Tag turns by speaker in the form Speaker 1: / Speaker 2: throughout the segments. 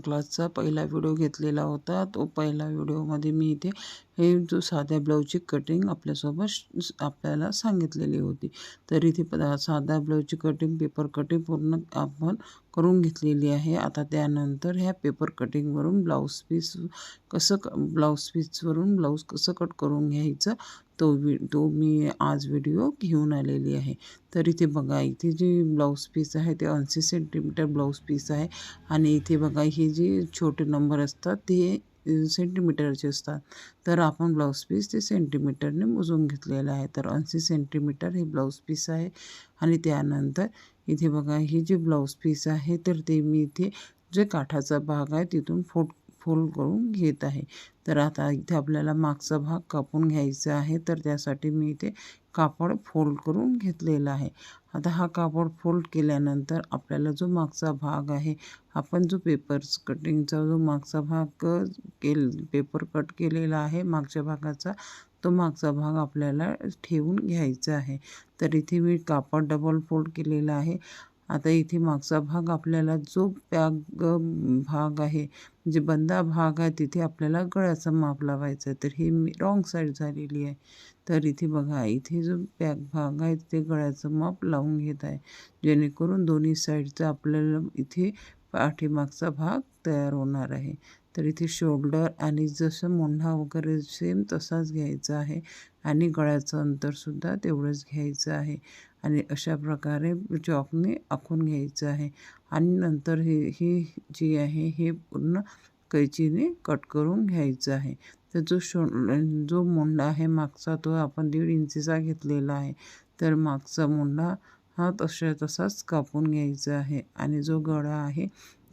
Speaker 1: क्लासचा पहिला व्हिडिओ घेतलेला होता. तो पहिला व्हिडिओमध्ये मी इथे हे जो साध्या ब्लाऊजची कटिंग आपल्यासोबत आपल्याला सांगितलेली होती. तर इथे साधा साध्या ब्लाऊजची कटिंग पेपर कटिंग पूर्ण आपण करून घेतलेली आहे. आता त्यानंतर ह्या पेपर कटिंगवरून ब्लाऊज पीस कसं क ब्लाऊज पीसवरून ब्लाऊज कसं कट करून घ्यायचं तो वि तो मी आज व्हिडिओ घेऊन आलेली आहे. तर इथे बघा इथे जे ब्लाऊज पीस आहे ते ऐंशी सेंटीमीटर ब्लाऊज पीस आहे. आणि इथे बघा हे जे छोटे नंबर असतात ते सेंटीमीटरचे असतात. तर आपण ब्लाऊज पीस ते सेंटीमीटरने मोजून घेतलेलं आहे. तर ऐंशी सेंटीमीटर हे ब्लाऊज पीस आहे. आणि त्यानंतर इथे बघा हे जे ब्लाऊज पीस आहे तर ते मी इथे जे काठाचा भाग आहे तिथून फोट फोल्ड करून घेत आहे. तर आता इथे आपल्याला मागचा भाग कापून घ्यायचा आहे. तर त्यासाठी मी इथे कापड फोल्ड करून घेतलेला आहे. आता हा कापड फोल्ड केल्यानंतर आपल्याला जो मागचा भाग आहे आपण जो पेपर्स कटिंगचा जो मागचा भाग केल पेपर कट केलेला आहे मागच्या भागाचा तो मागचा भाग आपल्याला ठेवून घ्यायचा आहे. तर इथे मी कापड डबल फोल्ड केलेला आहे. आता इथे मागचा भाग आपल्याला जो पॅग भाग आहे जे बंदा भाग आहे तिथे आपल्याला गळ्याचा माप लावायचा आहे. तर हे मी रॉंग साईड झालेली आहे. तर इथे बघा इथे जो पॅक भाग आहे तिथे गळ्याचं माप लावून घेत आहे. जेणेकरून दोन्ही साईडचा आपल्याला इथे पाठीमागचा भाग तयार होणार आहे. तर इथे शोल्डर आणि जसं मोंढा वगैरे सेम तसाच घ्यायचा आहे आणि गळ्याचं अंतरसुद्धा तेवढंच घ्यायचं आहे. आणि अशा प्रकारे चॉकने आखून घ्यायचं आहे. आणि नंतर हे ही जी आहे हे पूर्ण कैचीने कट करून घ्यायचं आहे. तर जो शो जो मुंडा आहे मागचा तो आपण दीड इंचीचा घेतलेला आहे. तर मागचा मुंडा हा तशा तसाच कापून घ्यायचा आहे. आणि जो गळा आहे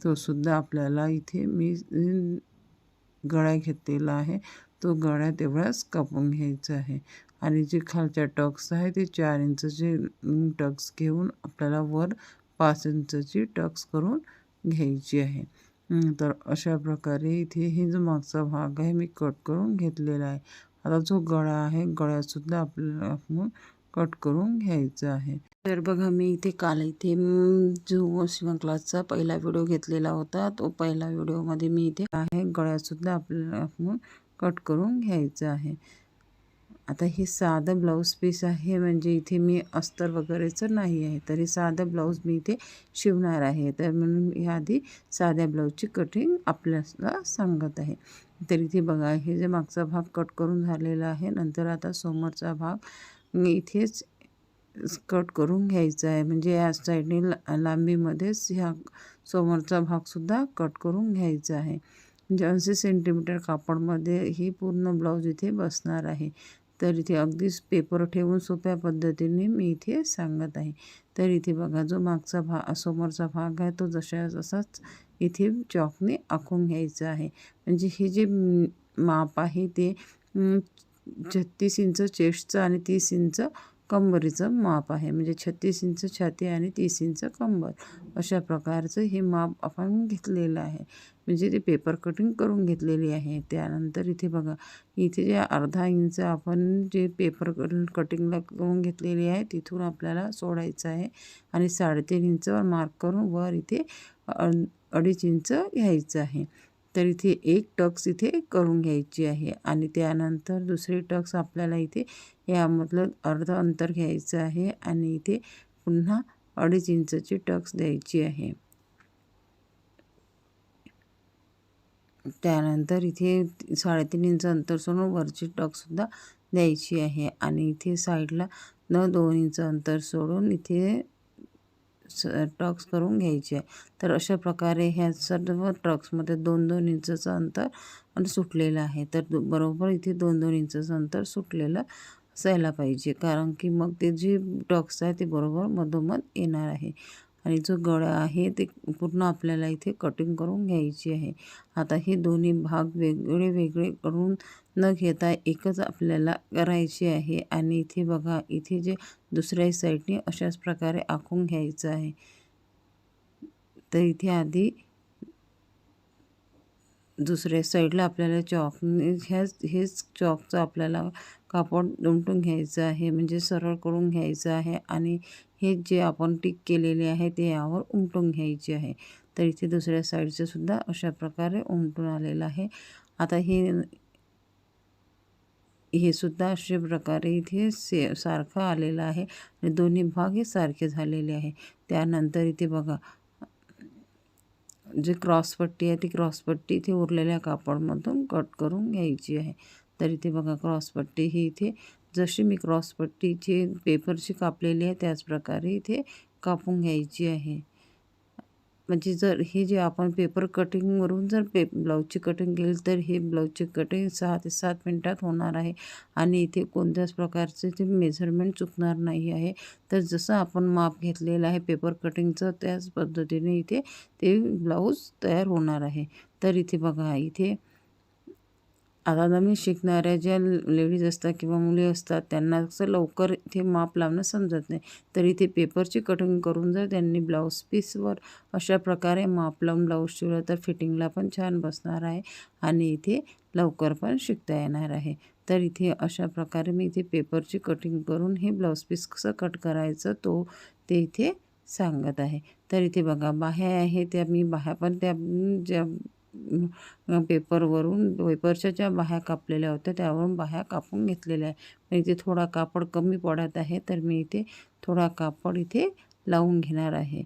Speaker 1: तो सुद्धा आपल्याला इथे मी गळा घेतलेला आहे. तो गळा तेवढाच कापून घ्यायचा आहे. आणि जे खालच्या टक्स आहे ते चार इंचचे टक्स घेऊन आपल्याला वर पाच इंचची टक्स करून घ्यायची आहे. तर अशा प्रकारे इथे हे जो मागचा भाग आहे मी कट करून घेतलेला आहे. आता जो गळा आहे गळ्यासुद्धा आपल्याला आपण कट करून घ्यायचा आहे. तर बघा मी इथे काल इथे जो शिवण क्लासचा पहिला व्हिडिओ घेतलेला होता तो पहिला व्हिडिओमध्ये मी इथे आहे गळ्यासुद्धा आपल्याला आपण कट करून घ्यायचं आहे. आता हे साधं ब्लाऊज पीस आहे म्हणजे इथे मी अस्तर वगैरेचं नाही आहे. तरी साधं ब्लाऊज मी इथे शिवणार आहे. तर म्हणून ह्याआधी साध्या ब्लाऊजची कटिंग आपल्याला सांगत आहे. तर इथे बघा हे जे मागचा भाग कट करून झालेला आहे नंतर आता समोरचा भाग मी इथेच कट करून घ्यायचा आहे. म्हणजे या साईडने लांबीमध्येच ह्या समोरचा भागसुद्धा कट करून घ्यायचा आहे. म्हणजे ऐंशी सेंटीमीटर कापडमध्ये ही पूर्ण ब्लाऊज इथे बसणार आहे. तर इथे अगदीच पेपर ठेवून सोप्या पद्धतीने मी इथे सांगत आहे. तर इथे बघा जो मागचा भाग समोरचा भाग आहे तो जशा जसाच इथे चॉकने आखून घ्यायचा आहे. म्हणजे हे जे माप आहे ते छत्तीस इंच चेस्टचं आणि तीस इंच कंबरीचं माप आहे. म्हणजे छत्तीस इंच छाती आणि तीस इंच कंबर. अशा प्रकारचं हे माप आपण घेतलेलं आहे. म्हणजे ते पेपर कटिंग करून घेतलेली आहे. त्यानंतर इथे बघा इथे जे अर्धा इंच आपण जे पेपर कटिंगला करून घेतलेली आहे तिथून आपल्याला सोडायचं आहे आणि साडेतीन इंचवर मार्क करून वर इथे अडीच इंच घ्यायचं आहे. तर इथे एक टक्स इथे करून घ्यायची आहे आणि त्यानंतर दुसरी टक्स आपल्याला इथे यामधलं अर्ध अंतर घ्यायचं आहे आणि इथे पुन्हा अडीच इंचची टक्स द्यायची आहे. त्यानंतर इथे साडेतीन इंच अंतर सोडून वरची टक्ससुद्धा द्यायची आहे आणि इथे साईडला न दोन इंच अंतर सोडून इथे स टक्स करून घ्यायचे आहे. तर अशा प्रकारे ह्या सर्व ट्रक्समध्ये दोन दोन इंचचं अंतर सुटलेलं आहे. तर बरोबर इथे दोन दोन इंचचं अंतर सुटलेलं असायला पाहिजे. कारण की मग ते जे टॉक्स आहे ते बरोबर मधोमध येणार आहे. आणि जो गळा आहे ते पूर्ण आपल्याला इथे कटिंग करून घ्यायची आहे. आता हे दोन्ही भाग वेगळे वेगळे करून न घेता एकच आपल्याला करायची आहे. आणि इथे बघा इथे जे दुसऱ्या साईडने अशाच प्रकारे आखून घ्यायचं आहे. तर इथे आधी दुसऱ्या साईडला आपल्याला चॉकने ह्याच हेच चॉकचं आपल्याला कापड दुमटून घ्यायचं आहे म्हणजे सरळ करून घ्यायचं आहे आणि हे जे आपण टिक केलेले आहे ते यावर उमटून घ्यायचे आहे. तर इथे दुसऱ्या साईडचं सुद्धा अशा प्रकारे उमटून आलेलं आहे. आता हे हे सुद्धा अशा प्रकारे इथे से सारखं आलेलं आहे आणि दोन्ही भाग हे सारखे झालेले आहे. त्यानंतर इथे बघा जे क्रॉसपट्टी आहे ती क्रॉसपट्टी इथे उरलेल्या कापडमधून कट करून घ्यायची आहे. तर इथे बघा क्रॉसपट्टी ही इथे जशी मी क्रॉसपट्टीचे पेपरची कापलेली आहे त्याचप्रकारे इथे कापून घ्यायची आहे. म्हणजे जर हे जे आपण पेपर कटिंगवरून जर पे ब्लाऊजची कटिंग केली तर हे ब्लाऊजची कटिंग सहा ते सात मिनटात होणार आहे. आणि इथे कोणत्याच प्रकारचे ते मेझरमेंट चुकणार नाही आहे. तर जसं आपण माप घेतलेलं आहे पेपर कटिंगचं त्याच पद्धतीने इथे ते ब्लाऊज तयार होणार आहे. तर इथे बघा इथे आता नवीन शिकणाऱ्या ज्या लेडीज असतात किंवा मुली असतात त्यांना असं लवकर इथे माप लावणं समजत नाही. तर इथे पेपरची कटिंग करून जर त्यांनी ब्लाऊज पीसवर अशा प्रकारे माप लावून ब्लाऊज शिवलं तर फिटिंगला पण छान बसणार आहे आणि इथे लवकर पण शिकता येणार आहे. तर इथे अशा प्रकारे मी इथे पेपरची कटिंग करून हे ब्लाऊज पीस कसं कट करायचं तो ते इथे सांगत आहे. तर इथे बघा बाह्या आहे त्या मी बाह्या पण त्या ज्या पेपरवरून पेपरच्या ज्या बाह्या कापलेल्या होत्या त्यावरून बाह्या कापून घेतलेल्या आहे इथे थोडा कापड कमी पडत आहे तर मी इथे थोडा कापड इथे लावून घेणार आहे.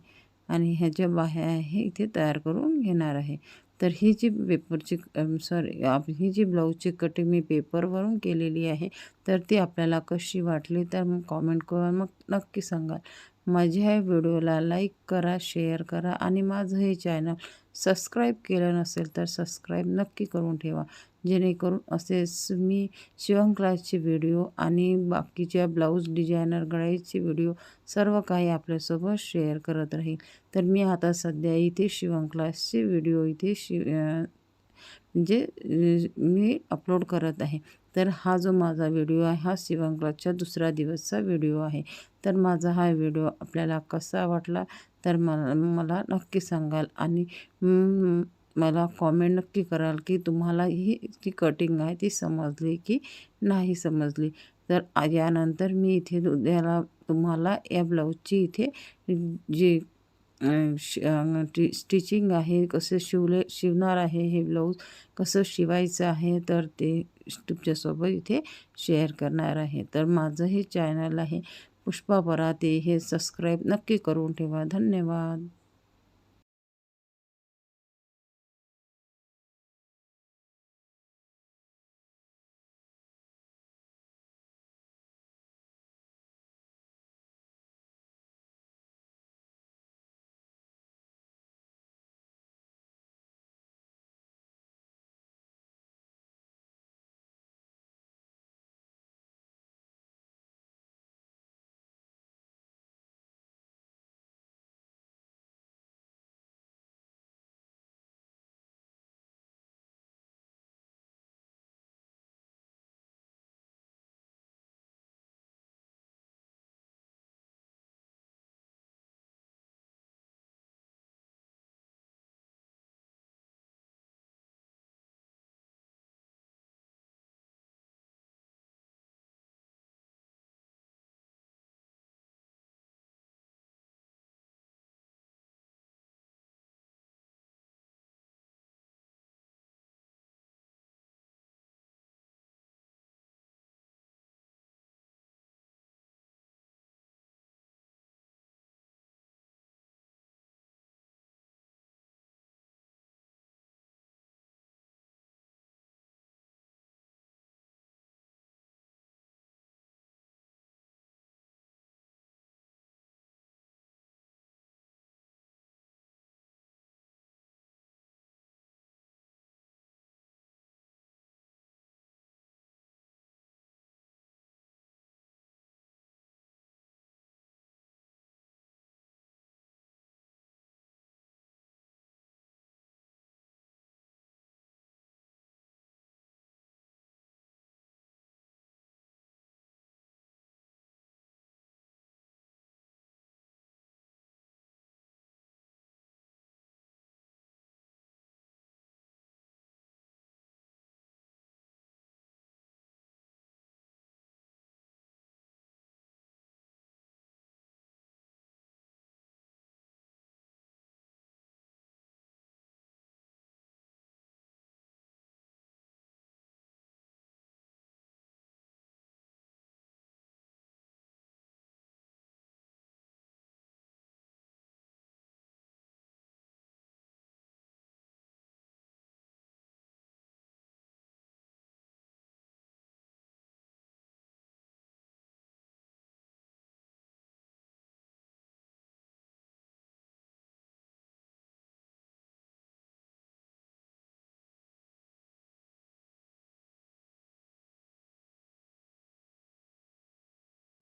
Speaker 1: आणि ह्या ज्या बाह्या आहे इथे तयार करून घेणार आहे. तर ही जी पेपरची सॉरी ही जी ब्लाऊजची कटिंग मी पेपरवरून केलेली आहे तर ती आपल्याला कशी वाटली तर मग कॉमेंट करून मग नक्की सांगाल. माझ्या ह्या व्हिडिओला लाईक करा शेअर करा आणि माझं हे चॅनल सबस्क्राईब केलं नसेल तर सबस्क्राईब नक्की करून ठेवा. जेणेकरून असेच मी शिवण क्लासचे व्हिडिओ आणि बाकीच्या ब्लाऊज डिझायनर गळाईचे व्हिडिओ सर्व काही आपल्यासोबत शेअर करत राहील. तर मी आता सध्या इथे शिवण क्लासचे व्हिडिओ इथे शि म्हणजे मी अपलोड करत आहे. तर हा जो माझा व्हिडिओ आहे हा शिवण क्लासच्या दुसरा दिवसचा व्हिडिओ आहे. तर माझा हा व्हिडिओ आपल्याला कसा वाटला तर मला मला नक्की सांगाल. आणि मला कॉमेंट नक्की कराल की तुम्हाला ही जी कटिंग आहे ती समजली की नाही समजली. तर यानंतर मी इथे उद्याला तुम्हाला या ब्लाऊजची इथे जी स्टिचिंग आहे कसं शिवले शिवणार आहे हे ब्लाऊज कसं शिवायचं आहे तर ते तुमच्यासोबत इथे शेअर करणार आहे. तर माझं हे चॅनल आहे पुष्पा पराते हे सबस्क्राईब नक्की करून ठेवा. धन्यवाद.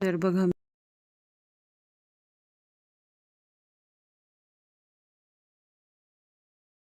Speaker 1: तर बघा